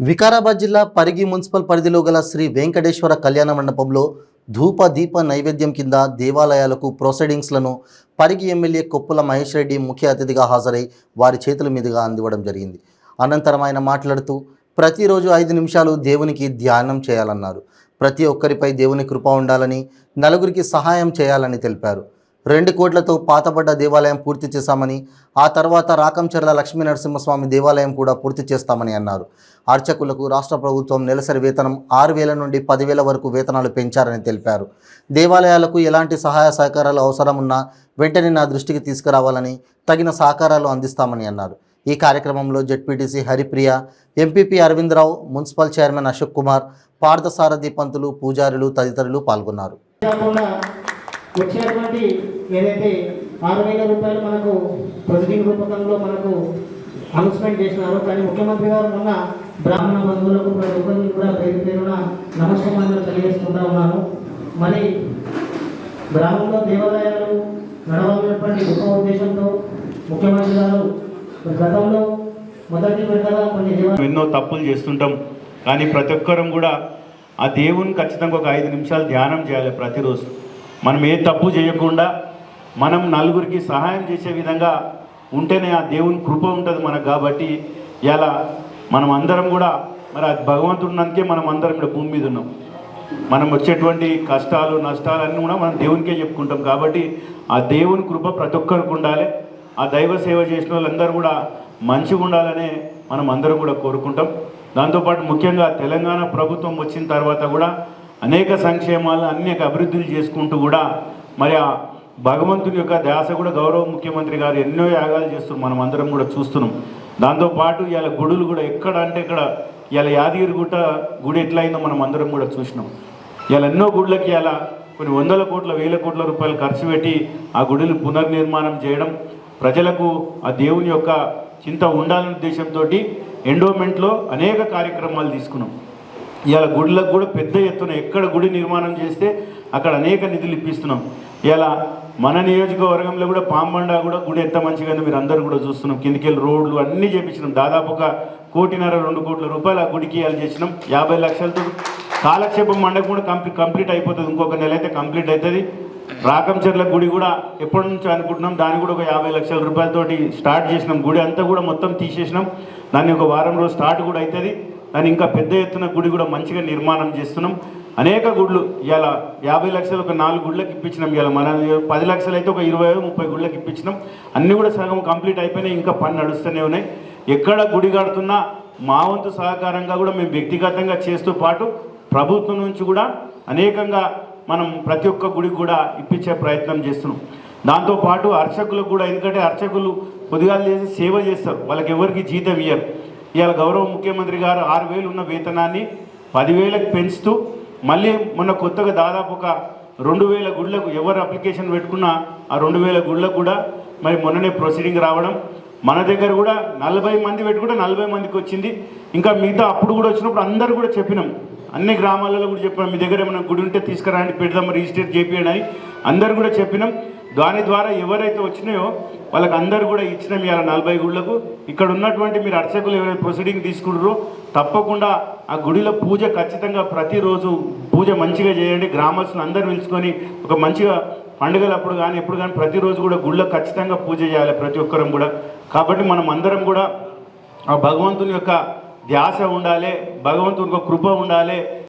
వికారాబాద్ జిల్లా పరిగి మున్సిపల్ పరిధిలో గల శ్రీ వెంకటేశ్వర కళ్యాణ మండపంలో ధూప దీప నైవేద్యం కింద దేవాలయాలకు ప్రొసీడింగ్స్లను పరిగి ఎమ్మెల్యే కొప్పుల మహేష్ రెడ్డి ముఖ్య అతిథిగా హాజరై వారి చేతుల మీదుగా అందివ్వడం జరిగింది. అనంతరం ఆయన మాట్లాడుతూ ప్రతిరోజు ఐదు నిమిషాలు దేవునికి ధ్యానం చేయాలన్నారు. ప్రతి ఒక్కరిపై దేవుని కృప ఉండాలని నలుగురికి సహాయం చేయాలని తెలిపారు. రెండు కోట్లతో పాతబడ్డ దేవాలయం పూర్తి చేశామని ఆ తర్వాత రాకంచెర్ల లక్ష్మీ నరసింహస్వామి దేవాలయం కూడా పూర్తి చేస్తామని అన్నారు. అర్చకులకు రాష్ట్ర ప్రభుత్వం నెలసరి వేతనం ఆరు వేల నుండి పదివేల వరకు వేతనాలు పెంచారని తెలిపారు. దేవాలయాలకు ఎలాంటి సహాయ సహకారాలు అవసరం ఉన్నా వెంటనే నా దృష్టికి తీసుకురావాలని తగిన సహకారాలు అందిస్తామని అన్నారు. ఈ కార్యక్రమంలో ZPTC Haripriya MPP Aravindarao municipal chairman Ashok Kumar Parthasarathi Pantulu పూజారులు తదితరులు పాల్గొన్నారు. వచ్చేటువంటి ఏదైతే ఆరు వేల రూపాయలు మనకు ప్రొసీడింగ్ రూపకంలో మనకు అనౌన్స్మెంట్ చేసినారు కానీ ముఖ్యమంత్రి గారు మొన్న బ్రాహ్మణ బంధువులకు ప్రతి ఒక్కరికి కూడా పేరు పేరున నమస్కారాలు తెలియజేసుకుంటా ఉన్నాను. మరి గ్రామంలో దేవాలయాలు నడవాలన్నటువంటి గొప్ప ఉద్దేశంతో ముఖ్యమంత్రి గారు గతంలో మొదటి విడతగా కొన్ని ఎన్నో తప్పులు చేస్తుంటాం కానీ ప్రతి ఒక్కరం కూడా ఆ దేవుని ఖచ్చితంగా ఒక ఐదు నిమిషాలు ధ్యానం చేయాలి ప్రతిరోజు. మనం ఏ తప్పు చేయకుండా మనం నలుగురికి సహాయం చేసే విధంగా ఉంటేనే ఆ దేవుని కృప ఉంటుంది మనకు కాబట్టి ఇలా మనం అందరం కూడా మరి అది భగవంతుడు మనం అందరం ఇక్కడ భూమి మీద ఉన్నాం. మనం వచ్చేటువంటి కష్టాలు నష్టాలు అన్నీ కూడా మనం దేవునికే చెప్పుకుంటాం కాబట్టి ఆ దేవుని కృప ప్రతి ఒక్కరికి ఉండాలి. ఆ దైవ సేవ చేసిన వాళ్ళందరూ కూడా మంచిగా ఉండాలనే మనం అందరం కూడా కోరుకుంటాం. దాంతోపాటు ముఖ్యంగా తెలంగాణ ప్రభుత్వం వచ్చిన తర్వాత కూడా అనేక సంక్షేమాలు అనేక అభివృద్ధులు చేసుకుంటూ కూడా మరి ఆ భగవంతుని యొక్క ధ్యాస కూడా గౌరవ ముఖ్యమంత్రి గారు ఎన్నో యాగాలు చేస్తున్నారు. మనం అందరం కూడా చూస్తున్నాం. దాంతోపాటు ఇవాళ గుడులు కూడా ఎక్కడ అంటే ఇక్కడ ఇవాళ యాదగిరి గుట్ట గుడి ఎట్లయిందో మనం అందరం కూడా చూసినాం. ఇవాళ ఎన్నో గుళ్ళకి ఇలా కొన్ని వందల కోట్ల వేల కోట్ల రూపాయలు ఖర్చు పెట్టి ఆ గుడిని పునర్నిర్మాణం చేయడం ప్రజలకు ఆ దేవుని యొక్క చింత ఉండాలనే ఉద్దేశంతో ఎండోమెంట్లో అనేక కార్యక్రమాలు తీసుకున్నాం. ఇవాళ గుడిలకు కూడా పెద్ద ఎత్తున ఎక్కడ గుడి నిర్మాణం చేస్తే అక్కడ అనేక నిధులు ఇప్పిస్తున్నాం. ఇలా మన నియోజకవర్గంలో కూడా పాంబండ కూడా గుడి ఎంత మంచిగా మీరు అందరూ కూడా చూస్తున్నాం. కిందికెళ్ళి రోడ్లు అన్నీ చేపించినాం. దాదాపు ఒక కోటిన్నర రెండు కోట్ల రూపాయలు ఆ గుడికి ఇవాళ చేసినాం. యాభై లక్షలతో కాలక్షేపం మండపం కూడా కంప్లీట్ కంప్లీట్ అయిపోతుంది. ఇంకొక నెల అయితే కంప్లీట్ అవుతుంది. రాకంచెర్ల గుడి కూడా ఎప్పటి నుంచో అనుకుంటున్నాం. దాన్ని కూడా ఒక యాభై లక్షల రూపాయలతోటి స్టార్ట్ చేసినాం. గుడి అంతా కూడా మొత్తం తీసేసినాం. దాన్ని ఒక వారం రోజు స్టార్ట్ కూడా అవుతుంది. దాన్ని ఇంకా పెద్ద ఎత్తున గుడి కూడా మంచిగా నిర్మాణం చేస్తున్నాం. అనేక గుళ్ళు ఇవాళ యాభై లక్షలు ఒక నాలుగు గుళ్ళకి ఇప్పించినాం ఇవాళ మన పది లక్షలు అయితే ఒక ఇరవై ముప్పై గుళ్ళకి ఇప్పించినాం. అన్నీ కూడా సగం కంప్లీట్ అయిపోయినాయి ఇంకా పని నడుస్తూనే ఉన్నాయి. ఎక్కడ గుడి కడుతున్నా మా వంతు సహకారంగా కూడా మేము వ్యక్తిగతంగా చేస్తూ పాటు ప్రభుత్వం నుంచి కూడా అనేకంగా మనం ప్రతి ఒక్క గుడికి కూడా ఇప్పించే ప్రయత్నం చేస్తున్నాం. దాంతోపాటు అర్చకులకు కూడా ఎందుకంటే అర్చకులు పొద్దుగాలు చేసి సేవ చేస్తారు. వాళ్ళకి ఎవరికి జీతం ఇయ్యరు. ఇవాళ గౌరవ ముఖ్యమంత్రి గారు ఆరు వేలు ఉన్న వేతనాన్ని పదివేలకు పెంచుతూ మళ్ళీ మొన్న కొత్తగా దాదాపు ఒక రెండు వేల గుళ్ళకు ఎవరు అప్లికేషన్ పెట్టుకున్నా ఆ రెండు వేల గుళ్ళకు కూడా మరి మొన్ననే ప్రొసీడింగ్ రావడం. మన దగ్గర కూడా నలభై మంది పెట్టి కూడా నలభై మందికి వచ్చింది. ఇంకా మిగతా అప్పుడు కూడా వచ్చినప్పుడు అందరూ కూడా చెప్పినాం. అన్ని గ్రామాలలో కూడా చెప్పినాం. మీ దగ్గర ఏమైనా గుడి ఉంటే తీసుకురండి పెడదాం రిజిస్టర్ చేపియండి అని అందరు కూడా చెప్పినాం. దాని ద్వారా ఎవరైతే వచ్చినాయో వాళ్ళకి అందరు కూడా ఇచ్చిన మీ నలభై గుళ్ళకు ఇక్కడ ఉన్నటువంటి మీరు అర్చకులు ఎవరైతే ప్రొసీడింగ్ తీసుకుంటారో తప్పకుండా ఆ గుడిలో పూజ ఖచ్చితంగా ప్రతిరోజు పూజ మంచిగా చేయండి. గ్రామస్తులు అందరు పిలుచుకొని ఒక మంచిగా పండుగలప్పుడు కానీ ఎప్పుడు కానీ ప్రతిరోజు కూడా గుళ్ళో ఖచ్చితంగా పూజ చేయాలి ప్రతి ఒక్కరం కూడా. కాబట్టి మనం అందరం కూడా ఆ భగవంతుని యొక్క ధ్యాస ఉండాలి భగవంతుని యొక్క కృప ఉండాలి.